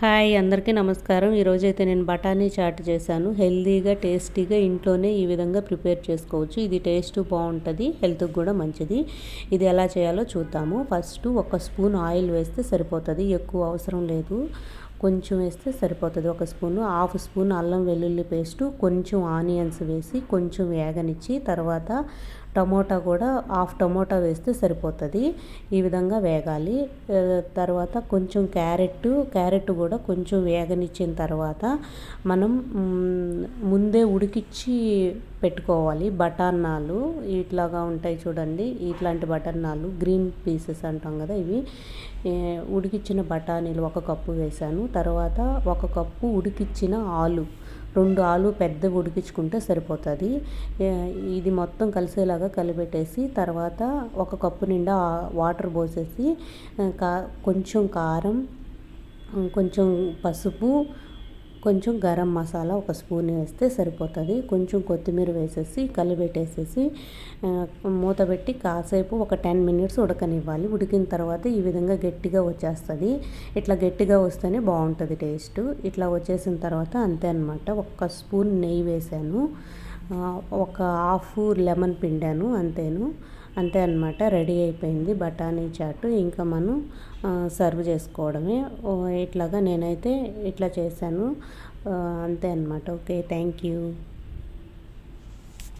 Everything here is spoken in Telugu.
హాయ్ అందరికీ నమస్కారం. ఈరోజైతే నేను బఠానీ చాట్ చేశాను. హెల్తీగా టేస్టీగా ఇంట్లోనే ఈ విధంగా ప్రిపేర్ చేసుకోవచ్చు. ఇది టేస్ట్ బాగుంటుంది హెల్త్కి కూడా మంచిది. ఇది ఎలా చేయాలో చూద్దాము. ఫస్ట్ ఒక స్పూన్ ఆయిల్ వేస్తే సరిపోతుంది. ఎక్కువ అవసరం లేదు. కొంచెం వేస్తే సరిపోతుంది. ఒక స్పూను హాఫ్ స్పూన్ అల్లం వెల్లుల్లి పేస్టు కొంచెం ఆనియన్స్ వేసి కొంచెం వేగనిచ్చి తర్వాత టమోటా కూడా హాఫ్ టమోటా వేస్తే సరిపోతుంది. ఈ విధంగా వేగాలి. తర్వాత కొంచెం క్యారెట్ క్యారెట్ కూడా కొంచెం వేగనిచ్చిన తర్వాత మనం ముందే ఉడికిచ్చి పెట్టుకోవాలి. బఠానాలు ఇట్లాగా ఉంటాయి చూడండి. ఇట్లాంటి బఠానాలు గ్రీన్ పీసెస్ అంటాం కదా ఇవి. ఉడికిచ్చిన బఠానీలు ఒక కప్పు వేసాను తర్వాత ఒక కప్పు ఉడికిచ్చిన ఆలు. రెండు ఆలు పెద్ద ఉడికించుకుంటే సరిపోతుంది. ఇది మొత్తం కలిసేలాగా కలిపెట్టేసి తర్వాత ఒక కప్పు నిండా వాటర్ పోసేసి కా కొంచెం కారం కొంచెం పసుపు కొంచెం గరం మసాలా ఒక స్పూన్ వేస్తే సరిపోతుంది. కొంచెం కొత్తిమీర వేసేసి కలిపెట్టేసేసి మూత పెట్టి కాసేపు ఒక టెన్ మినిట్స్ ఉడకనివ్వాలి. ఉడికిన తర్వాత ఈ విధంగా గట్టిగా వచ్చేస్తుంది. ఇట్లా గట్టిగా వస్తేనే బాగుంటుంది టేస్ట్. ఇట్లా వచ్చేసిన తర్వాత అంతే అనమాట ఒక్క స్పూన్ నెయ్యి వేసాను. ఒక హాఫ్ లెమన్ పిండాను అంతేను. అంతే అనమాట రెడీ అయిపోయింది బఠానీ చాటు. ఇంకా మనం సర్వ్ చేసుకోవడమే. ఇట్లాగా నేనైతే ఇట్లా చేశాను. అంతే అనమాట ఓకే థ్యాంక్ యూ.